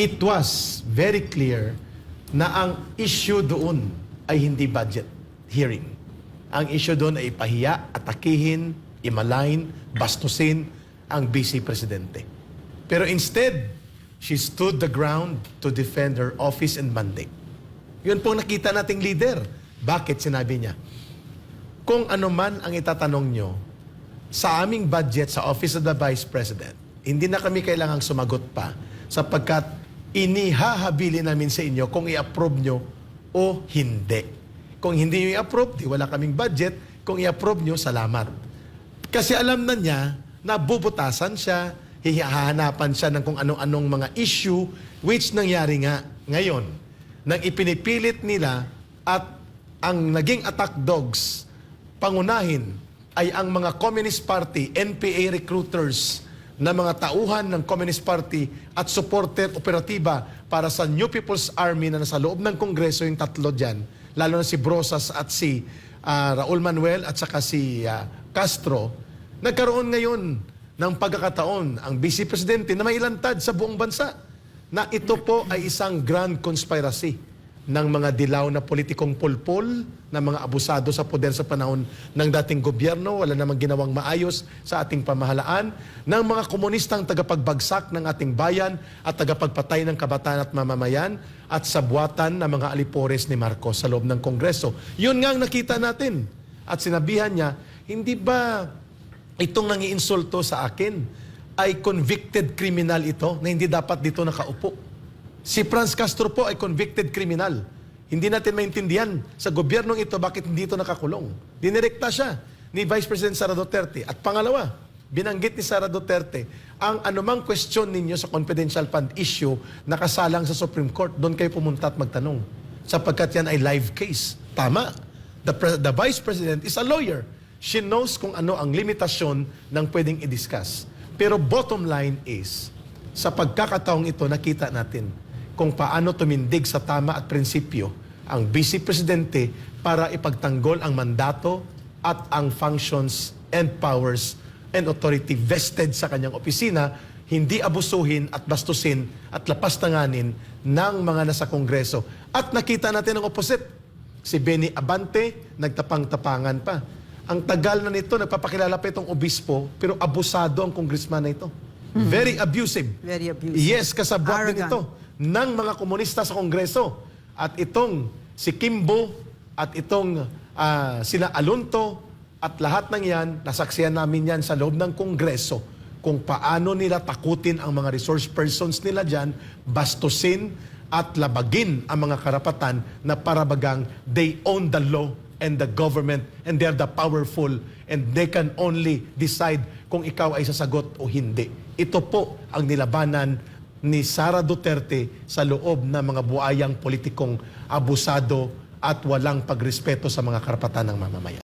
it was very clear na ang issue doon ay hindi budget hearing. Ang issue doon ay ipahiya, atakihin, imalain, bastusin ang vice presidente. Pero instead, she stood the ground to defend her office and mandate. Yun po nakita nating leader. Bakit sinabi niya? Kung ano man ang itatanong nyo, sa aming budget sa Office of the Vice President, hindi na kami kailangang sumagot pa sapagkat inihahabili namin sa inyo kung i-approve nyo o hindi. Kung hindi nyo i-approve, di wala kaming budget. Kung i-approve nyo, salamat. Kasi alam na niya na bubutasan siya, hihahanapan siya ng kung anong-anong mga issue, which nangyari nga ngayon. Nang ipinipilit nila at ang naging attack dogs, pangunahin ay ang mga Communist Party, NPA recruiters na mga tauhan ng Communist Party at supporter operatiba para sa New People's Army na nasa loob ng Kongreso yung tatlo dyan, lalo na si Brosas at si ah, Raul Manuel at saka si ah, Castro, nagkaroon ngayon ng pagkakataon ang Vice Presidente na may ilantad sa buong bansa na ito po ay isang grand conspiracy ng mga dilaw na politikong pulpol, na mga abusado sa poder sa panahon ng dating gobyerno, wala namang ginawang maayos sa ating pamahalaan, ng mga komunistang tagapagbagsak ng ating bayan at tagapagpatay ng kabataan at mamamayan, at sa buwatan ng mga alipores ni Marcos sa loob ng Kongreso. Yun nga ang nakita natin. At sinabihan niya, hindi ba itong nangiinsulto sa akin ay convicted criminal ito na hindi dapat dito nakaupo? Si Franz Castro po ay convicted criminal. Hindi natin maintindihan sa gobyernong ito bakit hindi ito nakakulong. Dinirekta siya ni Vice President Sara Duterte. At pangalawa, binanggit ni Sara Duterte, ang anumang question ninyo sa confidential fund issue nakasalang sa Supreme Court, doon kayo pumunta at magtanong. Sapagkat yan ay live case. Tama. The, the Vice President is a lawyer. She knows kung ano ang limitasyon ng pwedeng i-discuss. Pero bottom line is, sa pagkakataong ito, nakita natin kung paano tumindig sa tama at prinsipyo ang Vice Presidente para ipagtanggol ang mandato at ang functions and powers and authority vested sa kanyang opisina, hindi abusuhin at bastusin at lapastanganin ng mga nasa Kongreso. At nakita natin ang opposite. Si Benny Abante, nagtapang-tapangan pa. Ang tagal na nito, nagpapakilala pa itong obispo, pero abusado ang congressman na ito. Very abusive. Very abusive. Yes, kasabwat din ito ng mga komunista sa Kongreso. At itong si Kimbo at itong ah, sila Alunto at lahat ng yan, nasaksiyan namin yan sa loob ng Kongreso kung paano nila takutin ang mga resource persons nila dyan, bastusin at labagin ang mga karapatan na parabagang they own the law and the government and they're the powerful and they can only decide kung ikaw ay sasagot o hindi. Ito po ang nilabanan ni Sara Duterte sa loob ng mga buayang politikong abusado at walang pagrespeto sa mga karapatan ng mamamayan.